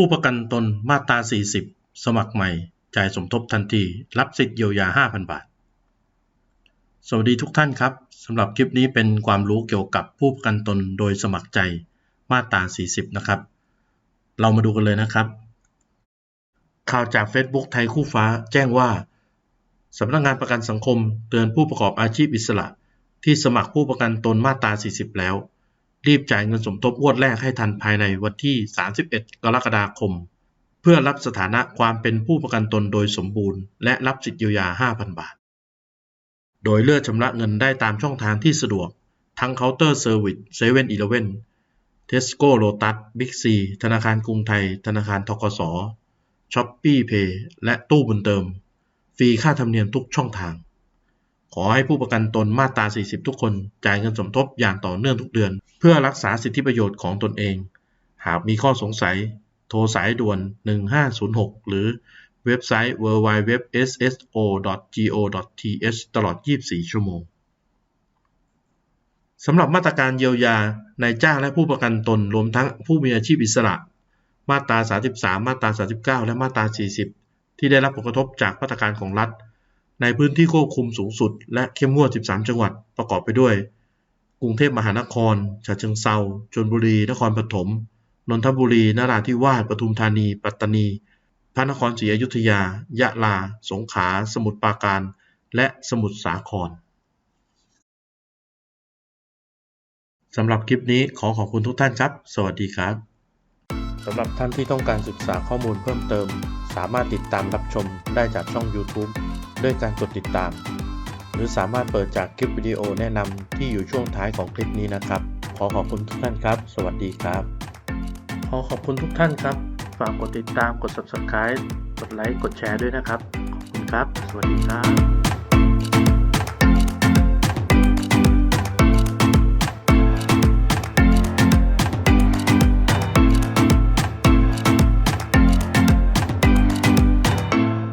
ผู้ประกันตนมาตรา 40 สมัครใหม่ จ่ายสมทบทันที รับสิทธิเยียวยา 5,000 บาท สวัสดีทุกท่านครับสำหรับคลิปนี้เป็นความรู้เกี่ยวกับผู้ประกันตนโดยสมัครใจมาตรา 40 นะครับ เรามาดูกันเลยนะครับ ข่าวจาก Facebook ไทยคู่ฟ้าแจ้งว่าสำนักงงานประกันสังคมเตือนผู้ประกอบอาชีพอิสระ ที่สมัครผู้ประกันตนมาตรา 40 แล้ว รีบจ่ายเงินสมทบงวดแรกให้ทันภายในวันที่ 31 กรกฎาคม เพื่อรับสถานะความเป็นผู้ประกันตนโดยสมบูรณ์และรับสิทธิเยียวยา 5,000 บาท โดยเลือกชำระเงินได้ตามช่องทางที่สะดวก ทั้งเคาน์เตอร์เซอร์วิสเซเว่นอีเลฟเว่นเทสโก้โลตัสบิ๊กซีธนาคารกรุงไทย ธนาคารทกสช้อปปี้เพย์และตู้บุญเติม ฟรีค่าธรรมเนียมทุกช่องทาง ขอให้ผู้ประกันตนมาตรา 40 ทุกคนจ่ายเงินสมทบอย่างต่อเนื่องทุกเดือน เพื่อรักษาสิทธิประโยชน์ของตนเอง หากมีข้อสงสัย โทรสายด่วน 1506 หรือเว็บไซต์ www.sso.go.th ตลอด 24 ชั่วโมงสำหรับมาตรการเยียวยานายจ้างและผู้ประกันตนรวมทั้งผู้มีอาชีพอิสระ มาตรา 33 มาตรา 39 และมาตรา 40 ที่ได้รับผลกระทบจากมาตรการของรัฐ ในพื้นที่ควบคุมสูงสุด และเข้มงวด 13 จังหวัดประกอบไปด้วย กรุงเทพมหานครฉะเชิงเทราชลบุรี นครปฐม นนทบุรี นราธิวาส ปทุมธานี ปัตตานี พระนครศรีอยุธยา ยะลา สงขลา สมุทรปราการ และสมุทรสาคร สำหรับคลิปนี้ขอขอบคุณทุกท่านครับ สวัสดีครับ สำหรับท่านที่ต้องการศึกษาข้อมูลเพิ่มเติม สามารถติดตามรับชมได้จากช่อง YouTube ด้วยการกดติดตาม หรือสามารถเปิดจากคลิปวิดีโอแนะนำที่อยู่ช่วงท้ายของคลิปนี้นะครับ ขอขอบคุณทุกท่านครับ สวัสดีครับ ขอขอบคุณทุกท่านครับ ฝากกดติดตามกด Subscribe กดไลค์กดแชร์ด้วยนะครับ ขอบคุณครับ สวัสดีครับ